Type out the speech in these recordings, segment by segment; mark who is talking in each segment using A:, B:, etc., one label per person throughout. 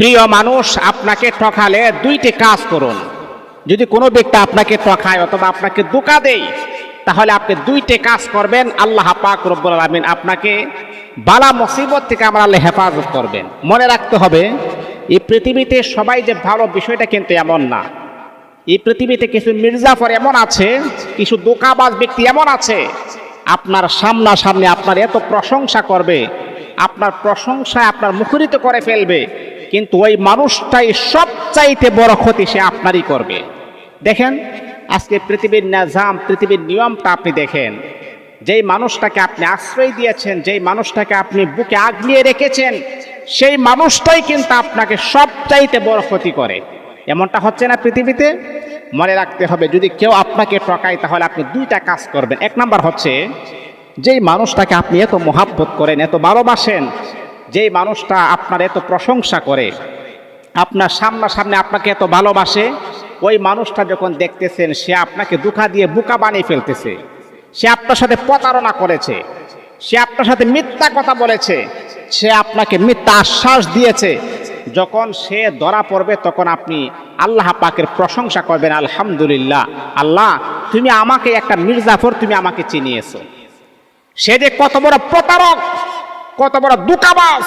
A: প্রিয় মানুষ, আপনাকে ঠকালে দুইটি কাজ করুন। যদি কোনো ব্যক্তি আপনাকে ঠকায় অথবা আপনাকে দোকা দেয়, তাহলে আপনি দুইটি কাজ করবেন। আল্লাহ পাক রব্বুল আলামিন আপনাকে বালা মুসিবত থেকে আমরা আল্লাহ হেফাজত করবেন। মনে রাখতে হবে, এই পৃথিবীতে সবাই যে ভালো, বিষয়টা কিন্তু এমন না। এই পৃথিবীতে কিছু মির্জাফর এমন আছে, কিছু দোকাবাজ ব্যক্তি এমন আছে। আপনার সামনাসামনি আপনার এত প্রশংসা করবে, আপনার প্রশংসায় আপনার মুখরিত করে ফেলবে। কিন্তু ওই মানুষটাই সবচাইতে বড় ক্ষতি সে আপনারই করবে। দেখেন, আজকে পৃথিবীর নাজাম, পৃথিবীর নিয়মটা আপনি দেখেন। যেই মানুষটাকে আপনি আশ্রয় দিয়েছেন, যেই মানুষটাকে আপনি বুকে আগলিয়ে রেখেছেন, সেই মানুষটাই কিন্তু আপনাকে সবচাইতে বড় ক্ষতি করে। এমনটা হচ্ছে না পৃথিবীতে? মনে রাখতে হবে, যদি কেউ আপনাকে ঠকায়, তাহলে আপনি দুইটা কাজ করবেন। এক নাম্বার হচ্ছে, যেই মানুষটাকে আপনি এত মহাব্বত করেন, এত ভালোবাসেন যেই মানুষটা আপনার এত প্রশংসা করে, আপনার সামনাসামনি আপনাকে এত ভালোবাসে, ওই মানুষটা যখন দেখতেছেন, সে আপনাকে দুঃখা দিয়ে বুকা বানিয়ে ফেলতেছে। সে আপনার সাথে প্রতারণা করেছে। সে আপনার সাথে মিথ্যা কথা বলেছে। সে আপনাকে মিথ্যা আশ্বাস দিয়েছে। যখন সে ধরা পড়বে, তখন আপনি আল্লাহ পাকের প্রশংসা করবেন, আলহামদুলিল্লাহ, আল্লাহ, তুমি আমাকে একটা মির্জাফর তুমি আমাকে চিনিয়েছো। সে যে কত বড় প্রতারক কত বড় দুকাবাস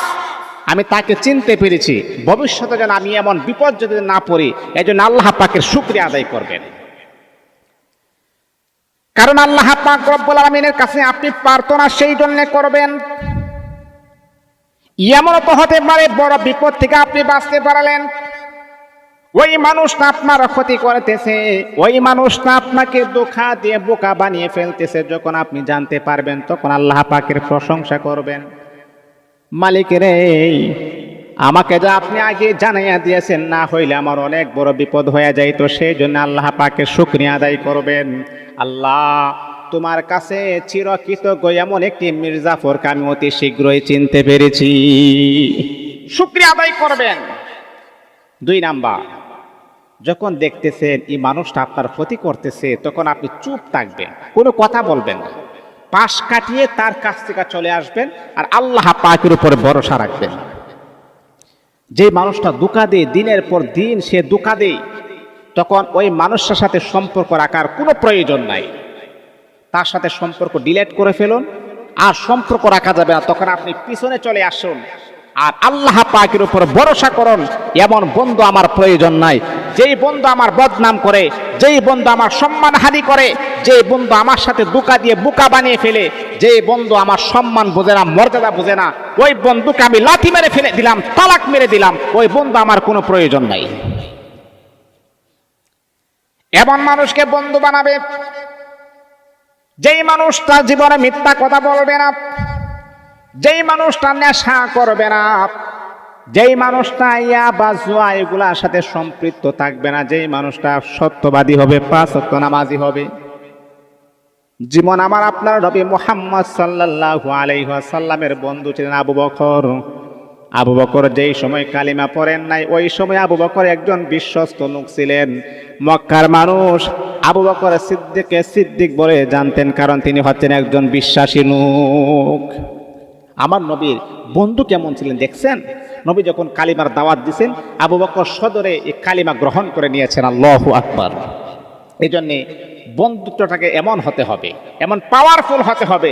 A: আমি তাকে চিনতে পেরেছি। ভবিষ্যতে যেন আমি এমন বিপদ যদি না পড়ি এই জন্য আল্লাহ পাকের শুক্রিয়া আদায় করবেন। কারণ আল্লাহ পাক রব্বুল আলমিনের কাছে আপনি প্রার্থনা সেই জন্য করবেন। এমন তো হতে পারে বড় বিপদ থেকে আপনি বাঁচতে পারলেন। ওই মানুষটা আপনার ক্ষতি করতেছে, ওই মানুষটা আপনাকে ধোখা দিয়ে বোকা বানিয়ে ফেলতেছে, যখন আপনি জানতে পারবেন, তখন আল্লাহ পাকের প্রশংসা করবেন। মালিকের আমাকে যা আপনি আগে জানাইয়া দিয়েছেন, না হইলে আমার অনেক বড় বিপদ হয়ে যায় তো সেই জন্য আল্লাহ পাকে শুক্রিয়া আদায় করবেন। আল্লাহ তোমার কাছে চিরকৃতজ্ঞ এমন একটি মির্জাফরকে আমি অতি শীঘ্রই চিনতে পেরেছি। শুক্রিয়া আদায় করবেন। দুই নাম্বার, যখন দেখতেছেন এই মানুষটা আপনার ক্ষতি করতেছে, তখন আপনি চুপ থাকবেন, কোনো কথা বলবেন না। পাশ কাটিয়ে তার কাছ থেকে চলে আসবেন আর আল্লাহ পাকের উপরে ভরসা রাখবেন। যে মানুষটা দুকা দেয়, দিনের পর দিন সে দুকা দেয়, তখন ওই মানুষটার সাথে সম্পর্ক রাখার কোনো প্রয়োজন নাই। তার সাথে সম্পর্ক ডিলেট করে ফেলুন, আর সম্পর্ক রাখা যাবে না। তখন আপনি পিছনে চলে আসুন। আর আল্লাহ পাকের উপর ভরসা করুন, এমন বন্ধু আমার প্রয়োজন নাই। যেই বন্ধু আমার বদনাম করে, যেই বন্ধু আমার সম্মান সম্মানহানি করে যে বন্ধু আমার সাথে বুকা দিয়ে বুকা বানিয়ে ফেলে যে বন্ধু আমার সম্মান বোঝে না, মর্যাদা বোঝে না, ওই বন্ধুকে আমি লাথি মেরে ফেলে দিলাম, তালাক মেরে দিলাম, ওই বন্ধু আমার কোনো প্রয়োজন নাই। এমন মানুষকে বন্ধু বানাবে, যেই মানুষটা জীবনে মিথ্যা কথা বলবে না যেই মানুষটা নেশা করবে না, যেই মানুষটা ইয়া বা জুয়া, এগুলার সাথে সম্পৃক্ত থাকবে না, যেই মানুষটা সত্যবাদী হবে, পাঁচ নামাজি হবে। জীবন আমার আপনার নবী মোহাম্মদ সাল্লাল্লাহু আলাইহি সাল্লামের বন্ধু ছিলেন আবু বকর। আবু বকর যেই সময় কালিমা পড়েন নাই, ওই সময় আবু বকর একজন বিশ্বস্ত লোক ছিলেন, মক্কার মানুষ। আবু বকর সিদ্দিককে সিদ্দিক বলে জানতেন, কারণ তিনি হচ্ছেন একজন বিশ্বাসী লোক। আমার নবীর বন্ধু কেমন ছিলেন দেখছেন? নবী যখন কালিমার দাওয়াত দিছেন, আবু বকর সদরে এই কালিমা গ্রহণ করে নিয়েছেন, আল্লাহু আকবার। এই জন্যে বন্ধুত্বটাকে এমন হতে হবে, এমন পাওয়ারফুল হতে হবে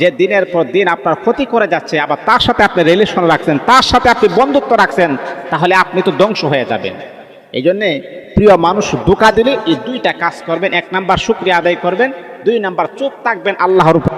A: যে দিনের পর দিন আপনার ক্ষতি করে যাচ্ছে, আবার তার সাথে আপনি রিলেশন রাখছেন, তার সাথে আপনি বন্ধুত্ব রাখছেন, তাহলে আপনি তো ধ্বংস হয়ে যাবেন। এই জন্যে প্রিয় মানুষ, ধোকা দিলে এই দুইটা কাজ করবেন। এক নাম্বার শুক্রিয়া আদায় করবেন, দুই নাম্বার চুপ থাকবেন আল্লাহর উপর।